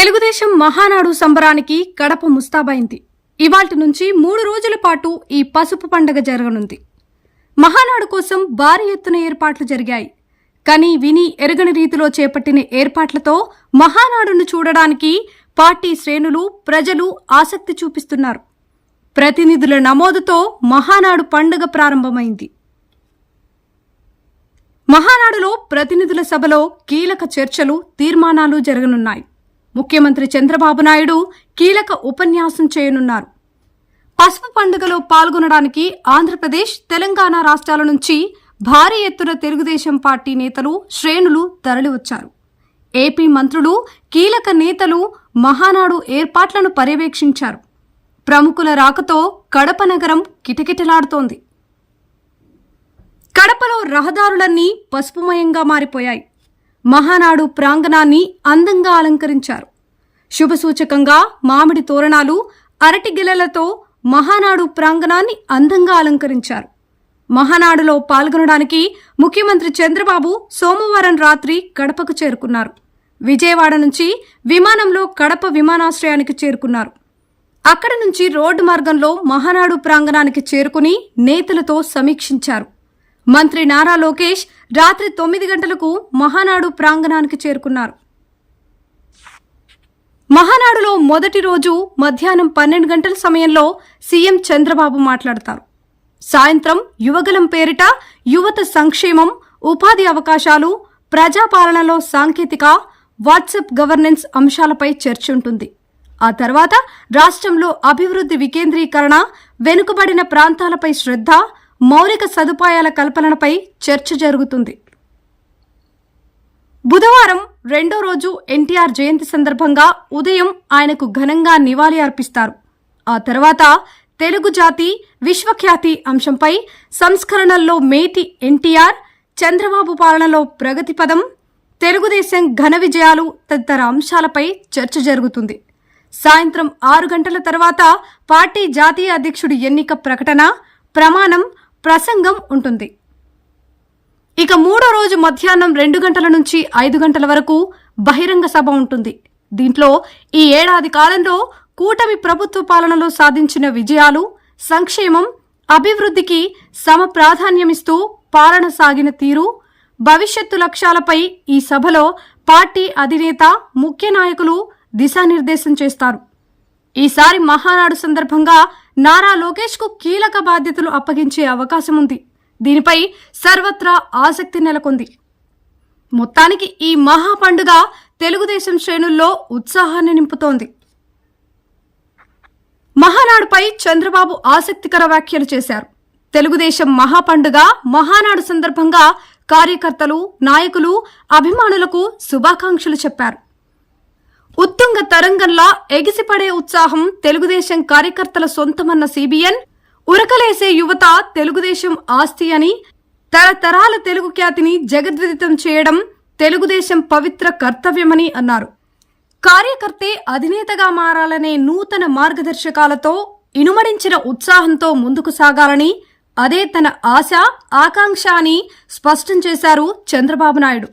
తెలుగుదేశం మహానాడు సంబరానికి కడప ముస్తాబైంది. ఇవాల్టి నుంచి మూడు రోజుల పాటు ఈ పసుపు పండగ జరగనుంది. మహానాడు కోసం భారీ ఎత్తున ఏర్పాట్లు జరిగాయి. కానీ విని ఎరగని రీతిలో చేపట్టిన ఏర్పాట్లతో మహానాడును చూడడానికి పార్టీ శ్రేణులు ప్రజలు ఆసక్తి చూపిస్తున్నారు. ప్రతినిధుల నమోదుతో మహానాడు పండుగ ప్రారంభమైంది. మహానాడులో ప్రతినిధుల సభలో కీలక చర్చలు తీర్మానాలు జరగనున్నాయి. ముఖ్యమంత్రి చంద్రబాబు నాయుడు కీలక ఉపన్యాసం చేయనున్నారు. పసుపు పండుగలో పాల్గొనడానికి ఆంధ్రప్రదేశ్ తెలంగాణ రాష్ట్రాల నుంచి భారీ ఎత్తున తెలుగుదేశం పార్టీ నేతలు శ్రేణులు తరలివచ్చారు. ఏపీ మంత్రులు కీలక నేతలు మహానాడు ఏర్పాట్లను పర్యవేక్షించారు. ప్రముఖుల రాకతో కడప నగరం కిటకిటలాడుతోంది. కడపలో రహదారులన్నీ పసుపుమయంగా మారిపోయాయి. మహానాడు ప్రాంగణాన్ని అందంగా అలంకరించారు. శుభసూచకంగా మామిడి తోరణాలు అరటి గిలలతో మహానాడు ప్రాంగణాన్ని అందంగా అలంకరించారు. మహానాడులో పాల్గొనడానికి ముఖ్యమంత్రి చంద్రబాబు సోమవారం రాత్రి కడపకు చేరుకున్నారు. విజయవాడ నుంచి విమానంలో కడప విమానాశ్రయానికి చేరుకున్నారు. అక్కడ నుంచి రోడ్డు మార్గంలో మహానాడు ప్రాంగణానికి చేరుకుని నేతలతో సమీక్షించారు. మంత్రి నారా లోకేష్ రాత్రి తొమ్మిది గంటలకు మహానాడు ప్రాంగణానికి చేరుకున్నారు. మహానాడులో మొదటి రోజు మధ్యాహ్నం పన్నెండు గంటల సమయంలో సీఎం చంద్రబాబు మాట్లాడతారు. సాయంత్రం యువగలం పేరిట యువత సంక్షేమం ఉపాధి అవకాశాలు ప్రజాపాలనలో సాంకేతిక వాట్సాప్ గవర్నెన్స్ అంశాలపై చర్చ ఉంటుంది. ఆ తర్వాత రాష్ట్రంలో అభివృద్ధి వికేంద్రీకరణ వెనుకబడిన ప్రాంతాలపై శ్రద్ధ మౌలిక సదుపాయాల కల్పనపై చర్చ జరుగుతుంది. బుధవారం రెండో రోజు ఎన్టీఆర్ జయంతి సందర్భంగా ఉదయం ఆయనకు ఘనంగా నివాళి అర్పిస్తారు. ఆ తర్వాత తెలుగు జాతి విశ్వఖ్యాతి అంశంపై సంస్కరణల్లో మేటి ఎన్టీఆర్ చంద్రబాబు పాలనలో ప్రగతి పదం తెలుగుదేశం ఘన విజయాలు తదితర అంశాలపై చర్చ జరుగుతుంది. సాయంత్రం ఆరు గంటల తర్వాత పార్టీ జాతీయ అధ్యక్షుడి ఎన్నిక ప్రకటన ప్రమాణం ప్రసంగం ఉంటుంది. ఇక మూడో రోజు మధ్యాహ్నం రెండు గంటల నుంచి ఐదు గంటల వరకు బహిరంగ సభ ఉంటుంది. దీంట్లో ఈ ఏడాది కాలంలో కూటమి ప్రభుత్వ పాలనలో సాధించిన విజయాలు సంక్షేమం అభివృద్ధికి సమ ప్రాధాన్యమిస్తూ పాలన సాగిన తీరు భవిష్యత్తు లక్ష్యాలపై ఈ సభలో పార్టీ అధినేత ముఖ్య నాయకులు దిశానిర్దేశం చేస్తారు. ఈసారి మహానాడు సందర్భంగా నారా లోకేష్కు కీలక బాధ్యతలు అప్పగించే అవకాశం ఉంది దీనిపై సర్వత్రా ఆసక్తి నెలకొంది. మొత్తానికి ఈ మహా పండుగ తెలుగుదేశం శ్రేణుల్లో ఉత్సాహాన్ని నింపుతోంది. మహానాడుపై చంద్రబాబు ఆసక్తికర వ్యాఖ్యలు చేశారు. తెలుగుదేశం మహాపండుగ మహానాడు సందర్భంగా కార్యకర్తలు నాయకులు అభిమానులకు శుభాకాంక్షలు చెప్పారు. ఉత్తుంగ తరంగంలా ఎగిసిపడే ఉత్సాహం తెలుగుదేశం కార్యకర్తల సొంతమన్న సిబిఎన్ ఉరకలేసే యువత తెలుగుదేశం ఆస్తి అని తరతరాల తెలుగు ఖ్యాతిని జగద్విదితం చేయడం తెలుగుదేశం పవిత్ర కర్తవ్యమని అన్నారు. కార్యకర్తే అధినేతగా మారాలనే నూతన మార్గదర్శకాలతో ఇనుమడించిన ఉత్సాహంతో ముందుకు సాగాలని అదే తన ఆశ ఆకాంక్ష అని స్పష్టం చేశారు చంద్రబాబు నాయుడు.